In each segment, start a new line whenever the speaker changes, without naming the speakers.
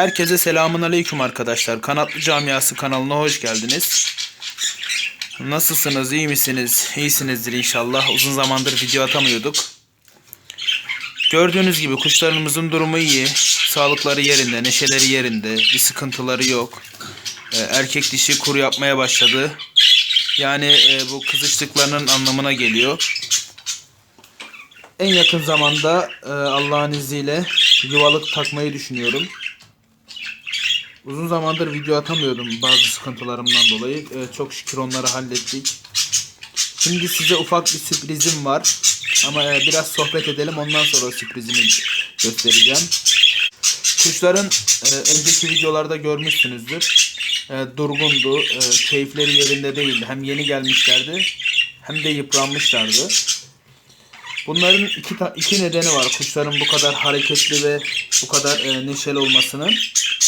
Herkese selamun aleyküm arkadaşlar. Kanatlı Camiası kanalına hoş geldiniz. Nasılsınız? iyi misiniz? İyisinizdir inşallah. Uzun zamandır video atamıyorduk. Gördüğünüz gibi kuşlarımızın durumu iyi. Sağlıkları yerinde, neşeleri yerinde. Bir sıkıntıları yok. Ee, Erkek dişi kur yapmaya başladı. Yani e, bu kızıştıklarının anlamına geliyor. En yakın zamanda e, Allah'ın izniyle yuvalık takmayı düşünüyorum. Uzun zamandır video atamıyordum bazı sıkıntılarımdan dolayı. E, çok şükür onları hallettik. Şimdi size ufak bir sürprizim var. Ama e, biraz sohbet edelim ondan sonra sürprizimi göstereceğim. Kuşların e, önceki videolarda görmüşsünüzdür. E, durgundu, e, keyifleri yerinde değildi. Hem yeni gelmişlerdi hem de yıpranmışlardı. Bunların iki, iki nedeni var. Kuşların bu kadar hareketli ve bu kadar e, neşeli olmasının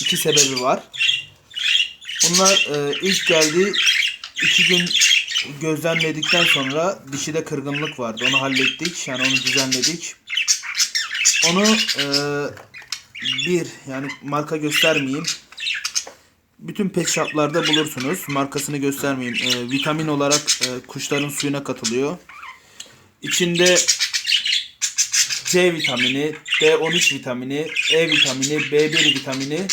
iki sebebi var. Bunlar e, ilk geldi iki gün gözlemledikten sonra dişide kırgınlık vardı. Onu hallettik. Yani onu düzenledik. Onu e, bir yani marka göstermeyeyim. Bütün pet shoplarda bulursunuz. Markasını göstermeyeyim. E, vitamin olarak e, kuşların suyuna katılıyor. İçinde C vitamini, D13 vitamini, E vitamini, B1 vitamini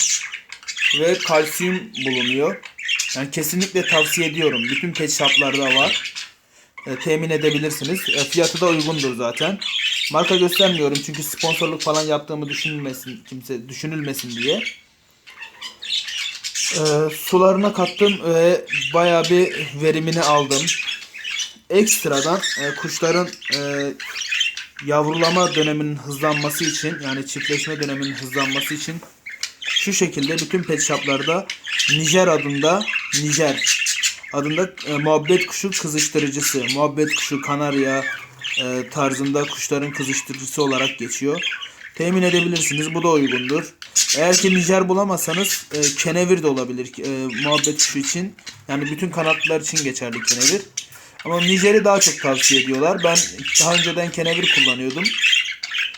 ve kalsiyum bulunuyor. Yani kesinlikle tavsiye ediyorum. Bütün pet shoplarda var. E, temin edebilirsiniz. E, fiyatı da uygundur zaten. Marka göstermiyorum çünkü sponsorluk falan yaptığımı düşünülmesin kimse düşünülmesin diye. E, sularına kattım ve bayağı bir verimini aldım. Ekstradan e, kuşların e, yavrulama döneminin hızlanması için yani çiftleşme döneminin hızlanması için şu şekilde bütün pet shoplarda Nijer adında Nijer adında e, muhabbet kuşu kızıştırıcısı, muhabbet kuşu kanarya e, tarzında kuşların kızıştırıcısı olarak geçiyor. Temin edebilirsiniz. Bu da uygundur. Eğer ki Nijer bulamazsanız e, kenevir de olabilir e, muhabbet kuşu için. Yani bütün kanatlılar için geçerli kenevir. Ama Nijer'i daha çok tavsiye ediyorlar. Ben daha önceden kenevir kullanıyordum.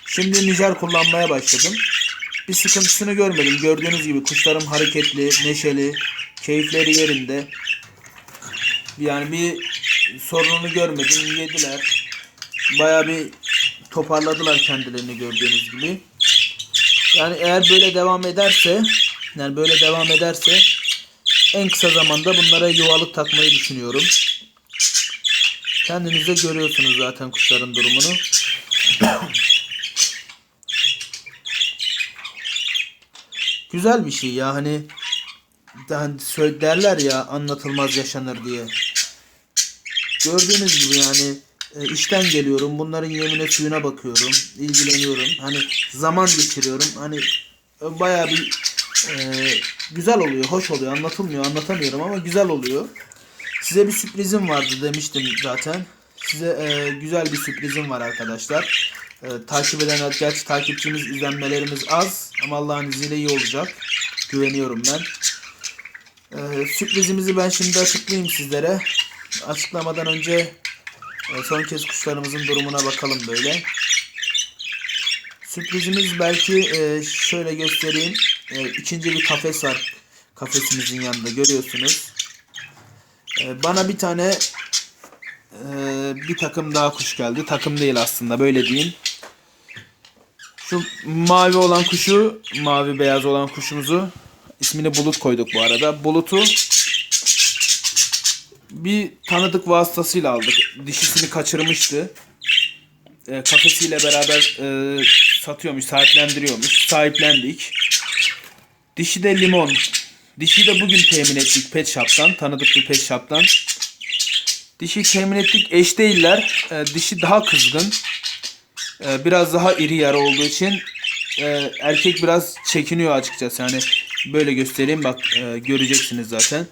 Şimdi Nijer kullanmaya başladım. Bir sıkıntısını görmedim. Gördüğünüz gibi kuşlarım hareketli, neşeli, keyifleri yerinde. Yani bir sorununu görmedim. Yediler. Baya bir toparladılar kendilerini gördüğünüz gibi. Yani eğer böyle devam ederse, yani böyle devam ederse en kısa zamanda bunlara yuvalık takmayı düşünüyorum. Kendiniz de görüyorsunuz zaten kuşların durumunu. Güzel bir şey ya hani hani derler ya anlatılmaz yaşanır diye. Gördüğünüz gibi yani e, işten geliyorum. Bunların yemine suyuna bakıyorum. ilgileniyorum. Hani zaman geçiriyorum. Hani e, bayağı bir e, güzel oluyor. Hoş oluyor. Anlatılmıyor. Anlatamıyorum ama güzel oluyor. Size bir sürprizim vardı demiştim zaten. Size e, güzel bir sürprizim var arkadaşlar. E, takip eden, gerçi takipçimiz, izlenmelerimiz az ama Allah'ın izniyle iyi olacak. Güveniyorum ben. E, sürprizimizi ben şimdi açıklayayım sizlere. Açıklamadan önce e, son kez kuşlarımızın durumuna bakalım böyle. Sürprizimiz belki e, şöyle göstereyim. E, ikinci bir kafes var. Kafesimizin yanında görüyorsunuz. Ee, Bana bir tane e, bir takım daha kuş geldi. Takım değil aslında böyle diyeyim. Şu mavi olan kuşu, mavi beyaz olan kuşumuzu ismini Bulut koyduk bu arada. Bulut'u bir tanıdık vasıtasıyla aldık. Dişisini kaçırmıştı. E, kafesiyle beraber e, satıyormuş, sahiplendiriyormuş. Sahiplendik. Dişi de limon. Dişi de bugün temin ettik pet shop'tan. Tanıdık bir pet shop'tan. Dişi temin ettik. Eş değiller. Ee, dişi daha kızgın. Ee, biraz daha iri yarı olduğu için e, erkek biraz çekiniyor açıkçası. Yani böyle göstereyim bak e, göreceksiniz zaten.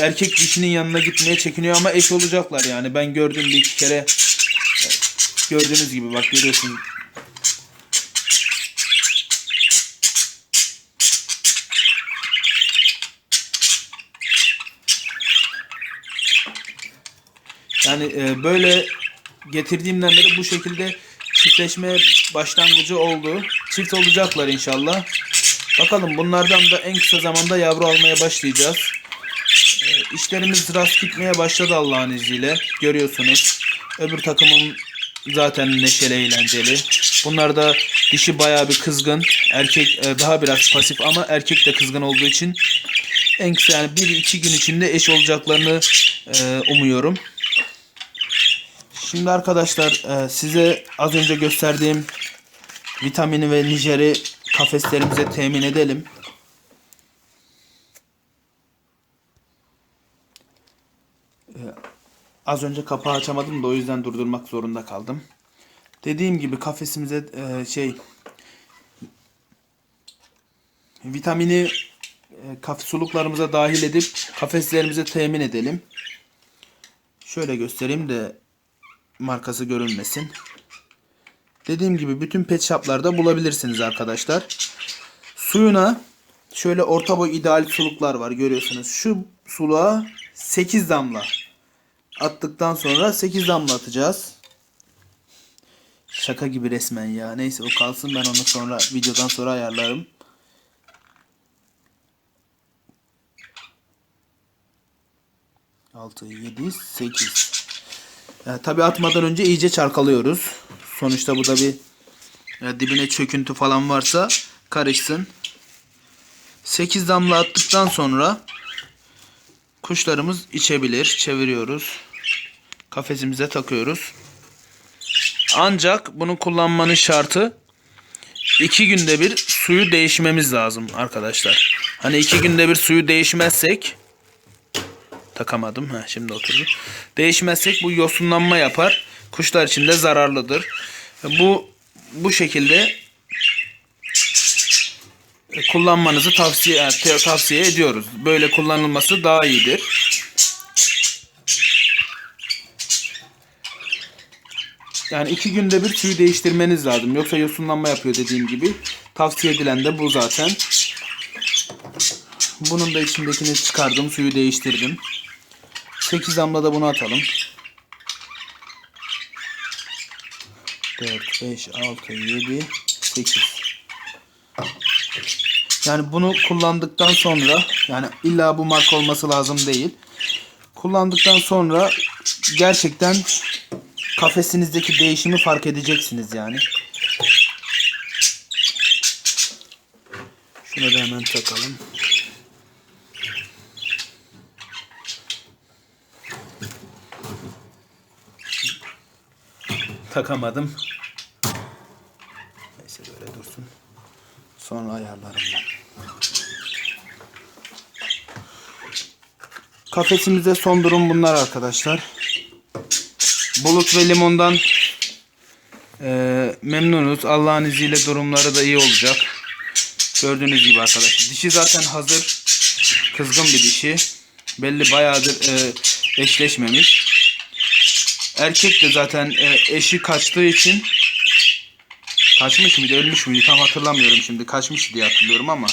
Erkek dişinin yanına gitmeye çekiniyor ama eş olacaklar yani. Ben gördüm bir iki kere. Gördüğünüz gibi bak görüyorsunuz. Yani e, böyle getirdiğimden beri bu şekilde çiftleşme başlangıcı oldu. Çift olacaklar inşallah. Bakalım bunlardan da en kısa zamanda yavru almaya başlayacağız. Ee, işlerimiz rast gitmeye başladı Allah'ın izniyle. Görüyorsunuz. Öbür takımım zaten neşeli eğlenceli. Bunlar da dişi bayağı bir kızgın. Erkek e, daha biraz pasif ama erkek de kızgın olduğu için en kısa yani 1-2 gün içinde eş olacaklarını e, umuyorum. Şimdi arkadaşlar e, size az önce gösterdiğim vitamini ve nijeri kafeslerimize temin edelim. E, az önce kapağı açamadım da o yüzden durdurmak zorunda kaldım. Dediğim gibi kafesimize e, şey vitamini suluklarımıza dahil edip kafeslerimize temin edelim. Şöyle göstereyim de markası görünmesin. Dediğim gibi bütün pet shop'larda bulabilirsiniz arkadaşlar. Suyuna şöyle orta boy ideal suluklar var görüyorsunuz. Şu suluğa 8 damla attıktan sonra 8 damla atacağız. Şaka gibi resmen ya. Neyse o kalsın ben onu sonra videodan sonra ayarlarım. Altı, yedi, sekiz. Yani tabi atmadan önce iyice çarkalıyoruz. Sonuçta bu da bir ya dibine çöküntü falan varsa karışsın. 8 damla attıktan sonra kuşlarımız içebilir. Çeviriyoruz. Kafesimize takıyoruz. Ancak bunu kullanmanın şartı 2 günde bir suyu değişmemiz lazım arkadaşlar. Hani 2 günde bir suyu değişmezsek takamadım. Ha, şimdi oturdu. Değişmezsek bu yosunlanma yapar. Kuşlar için de zararlıdır. Bu bu şekilde kullanmanızı tavsiye tavsiye ediyoruz. Böyle kullanılması daha iyidir. Yani iki günde bir suyu değiştirmeniz lazım. Yoksa yosunlanma yapıyor dediğim gibi. Tavsiye edilen de bu zaten. Bunun da içindekini çıkardım. Suyu değiştirdim. 8 damla da bunu atalım. 4, 5, 6, 7, 8. Yani bunu kullandıktan sonra yani illa bu marka olması lazım değil. Kullandıktan sonra gerçekten kafesinizdeki değişimi fark edeceksiniz yani. Şunu da hemen takalım. Takamadım. Neyse böyle dursun. Sonra ayarlarım ben. Kafesimizde son durum bunlar arkadaşlar. Bulut ve limondan e, memnunuz. Allah'ın izniyle durumları da iyi olacak. Gördüğünüz gibi arkadaşlar. Dişi zaten hazır. Kızgın bir dişi. Belli bayağıdır e, eşleşmemiş. Erkek de zaten e, eşi kaçtığı için kaçmış mıydı ölmüş müydü tam hatırlamıyorum şimdi. Kaçmış diye hatırlıyorum ama.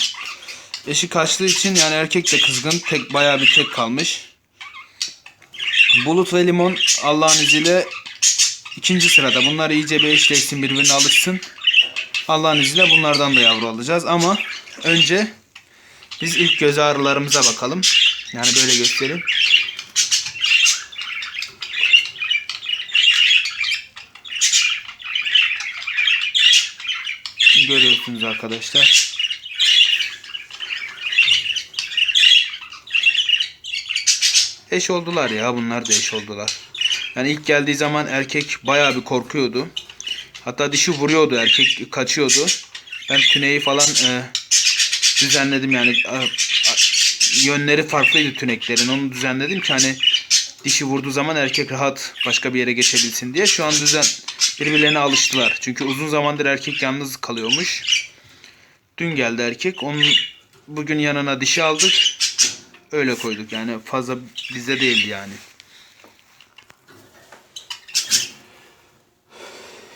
Eşi kaçtığı için yani erkek de kızgın. Tek bayağı bir tek kalmış. Bulut ve limon Allah'ın izniyle ikinci sırada. Bunlar iyice bir eşleşsin birbirine alışsın. Allah'ın izniyle bunlardan da yavru alacağız ama önce biz ilk göz ağrılarımıza bakalım. Yani böyle göstereyim. Görüyorsunuz arkadaşlar. Eş oldular ya bunlar da eş oldular. Yani ilk geldiği zaman erkek bayağı bir korkuyordu. Hatta dişi vuruyordu erkek kaçıyordu. Ben tüneyi falan e, düzenledim yani a, a, yönleri farklıydı tüneklerin. Onu düzenledim ki hani dişi vurduğu zaman erkek rahat başka bir yere geçebilsin diye. Şu an düzen birbirlerine alıştılar. Çünkü uzun zamandır erkek yalnız kalıyormuş. Dün geldi erkek. Onun bugün yanına dişi aldık. Öyle koyduk yani fazla bizde değildi yani.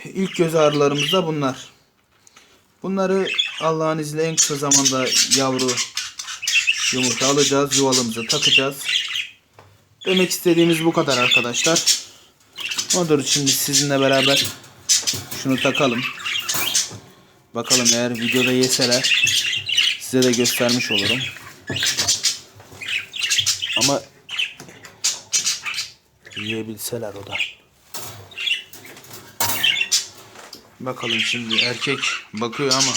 İlk göz ağrılarımız da bunlar. Bunları Allah'ın izniyle en kısa zamanda yavru yumurta alacağız. Yuvalımıza takacağız. Demek istediğimiz bu kadar arkadaşlar. Odur şimdi sizinle beraber şunu takalım. Bakalım eğer videoda yeseler size de göstermiş olurum. Ama yiyebilseler o da. Bakalım şimdi erkek bakıyor ama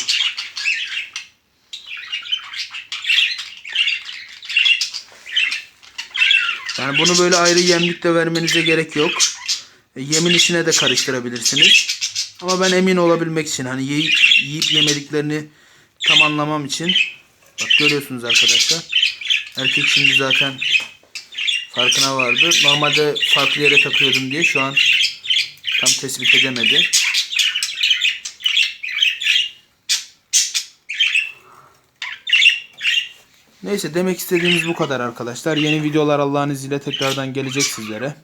Yani bunu böyle ayrı yemlikte vermenize gerek yok. E, Yemin içine de karıştırabilirsiniz. Ama ben emin olabilmek için hani yiyip, yiyip yemediklerini tam anlamam için bak görüyorsunuz arkadaşlar. Erkek şimdi zaten farkına vardı. Normalde farklı yere takıyordum diye şu an tam tespit edemedi. Neyse demek istediğimiz bu kadar arkadaşlar. Yeni videolar Allah'ın izniyle tekrardan gelecek sizlere.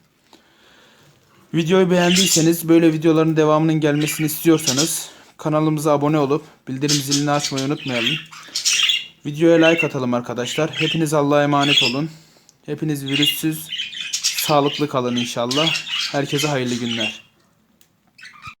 Videoyu beğendiyseniz böyle videoların devamının gelmesini istiyorsanız kanalımıza abone olup bildirim zilini açmayı unutmayalım. Videoya like atalım arkadaşlar. Hepiniz Allah'a emanet olun. Hepiniz virüssüz, sağlıklı kalın inşallah. Herkese hayırlı günler.